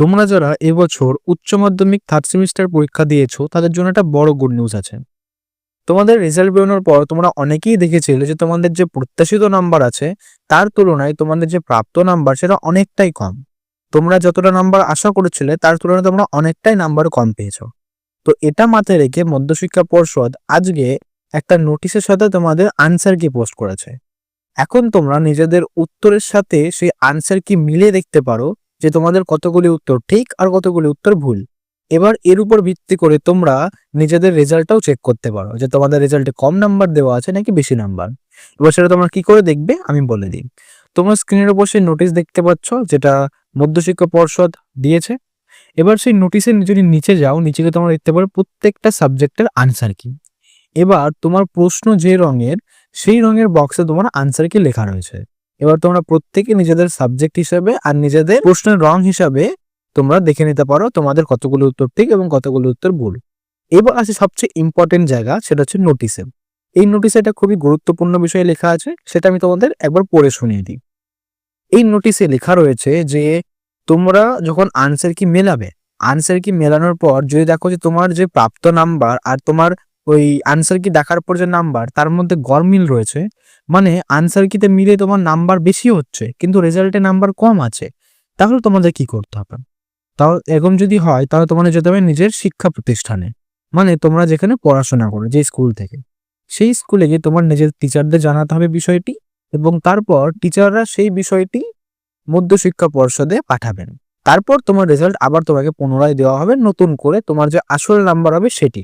তোমরা যারা এবছর উচ্চ মাধ্যমিক থার্ড সেমিস্টার পরীক্ষা দিয়েছ, তাদের জন্য একটা বড় গুড নিউজ আছে। তোমাদের রেজাল্ট বেরোনোর পর তোমরা অনেকেই দেখেছিলে যে তোমাদের যে প্রত্যাশিত নাম্বার আছে, তার তুলনায় তোমাদের যে প্রাপ্ত নাম্বার সেটা অনেকটাই কম। তোমরা যতটা নাম্বার আশা করেছিলে, তার তুলনায় তোমরা অনেকটাই নাম্বার কম পেয়েছ। তো এটা মাথায় রেখে মধ্যশিক্ষা পর্ষদ আজকে একটা নোটিশের সাথে তোমাদের আনসার কি পোস্ট করেছে। এখন তোমরা নিজেদের উত্তরের সাথে সেই আনসার কি মিলে দেখতে পারো যে তোমাদের কতগুলি উত্তর ঠিক আর কতগুলি উত্তর ভুল। এবার এর উপর ভিত্তি করে তোমরা নিজেদের রেজাল্টটাও চেক করতে পারো যে তোমাদের রেজাল্টে কম নাম্বার দেওয়া আছে নাকি বেশি নাম্বার এবার সেটা তোমরা কি করে দেখবে আমি বলে দিই। তোমরা স্ক্রিনের উপর সেই নোটিশ দেখতে পাচ্ছ যেটা মধ্যশিক্ষা পর্ষদ দিয়েছে। এবার সেই নোটিশের যদি নিচে যাও, নিচে তোমরা দেখতে পারো প্রত্যেকটা সাবজেক্টের আনসার কি। এবার তোমার প্রশ্ন যে রঙের, সেই রঙের বক্সে তোমার আনসার কি লেখা রয়েছে। এবার তোমরা প্রত্যেকে নিজেদের সাবজেক্ট হিসাবে আর নিজেদের প্রশ্নের রং হিসাবে তোমরা দেখে নিতে পারো তোমাদের কতগুলো উত্তর ঠিক এবং কতগুলো উত্তর ভুল। এবার আছে সবচেয়ে ইম্পর্টেন্ট জায়গা, সেটা হচ্ছে নোটিসে এই নোটিসে একটা খুবই গুরুত্বপূর্ণ বিষয়ে লেখা আছে, সেটা আমি তোমাদের একবার পড়ে শুনিয়ে দিই। এই নোটিসে লেখা রয়েছে যে, তোমরা যখন আনসার কি মেলাবে আনসার কি মেলানোর পর যদি দেখো যে তোমার যে প্রাপ্ত নাম্বার আর তোমার ওই আনসার কি দেখার পর যে নাম্বার তার মধ্যে গরমিল রয়েছে। মানে আনসার কিতে মিলে তোমার নাম্বার বেশি হচ্ছে, কিন্তু রেজাল্টে নাম্বার কম আছে। তাহলে তোমাদের কি করতে হবে? তাও এরকম যদি হয়, তাহলে তোমাদের যেতে হবে নিজের শিক্ষা প্রতিষ্ঠানে। মানে তোমরা যেখানে পড়াশোনা করো, যে স্কুল থেকে। সেই স্কুলে গিয়ে তোমার নিজের টিচারদের জানাতে হবে বিষয়টি, এবং তারপর টিচাররা সেই বিষয়টি মধ্যশিক্ষা পর্ষদে পাঠাবেন। তারপর তোমার রেজাল্ট আবার তোমাকে পুনরায় দেওয়া হবে, নতুন করে তোমার যে আসল নাম্বার হবে সেটি।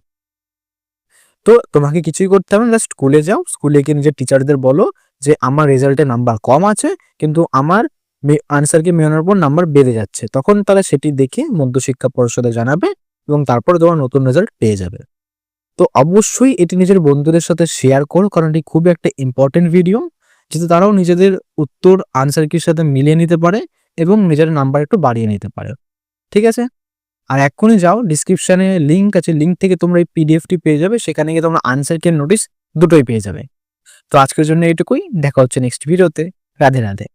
তো তোমাকে কিছুই করতে হবে না স্কুলে যাও স্কুলে গিয়ে নিজের টিচারদের বলো যে আমার রেজাল্টে নাম্বার কম আছে, কিন্তু আমার আনসারকে মেলানোর পর নাম্বার বেড়ে যাচ্ছে। তখন তারা সেটি দেখে মধ্যশিক্ষা পর্ষদে জানাবে এবং তারপরে তোমার নতুন রেজাল্ট পেয়ে যাবে। তো অবশ্যই এটি নিজের বন্ধুদের সাথে শেয়ার করো, কারণ এটি খুবই একটা ইম্পর্টেন্ট ভিডিও যাতে তারাও নিজেদের উত্তর আনসার কির সাথে মিলিয়ে নিতে পারে এবং নিজের নাম্বার একটু বাড়িয়ে নিতে পারে। ঠিক আছে? আর এক্ষুনি যাও ডিসক্রিপশানে লিঙ্ক আছে লিঙ্ক থেকে তোমরা এই পিডিএফটি পেয়ে যাবে, সেখানে গিয়ে তোমরা আনসার কেন নোটিস দুটোই পেয়ে যাবে। তো আজকের জন্য এটুকুই দেখা হচ্ছে নেক্সট ভিডিওতে রাধে রাধে।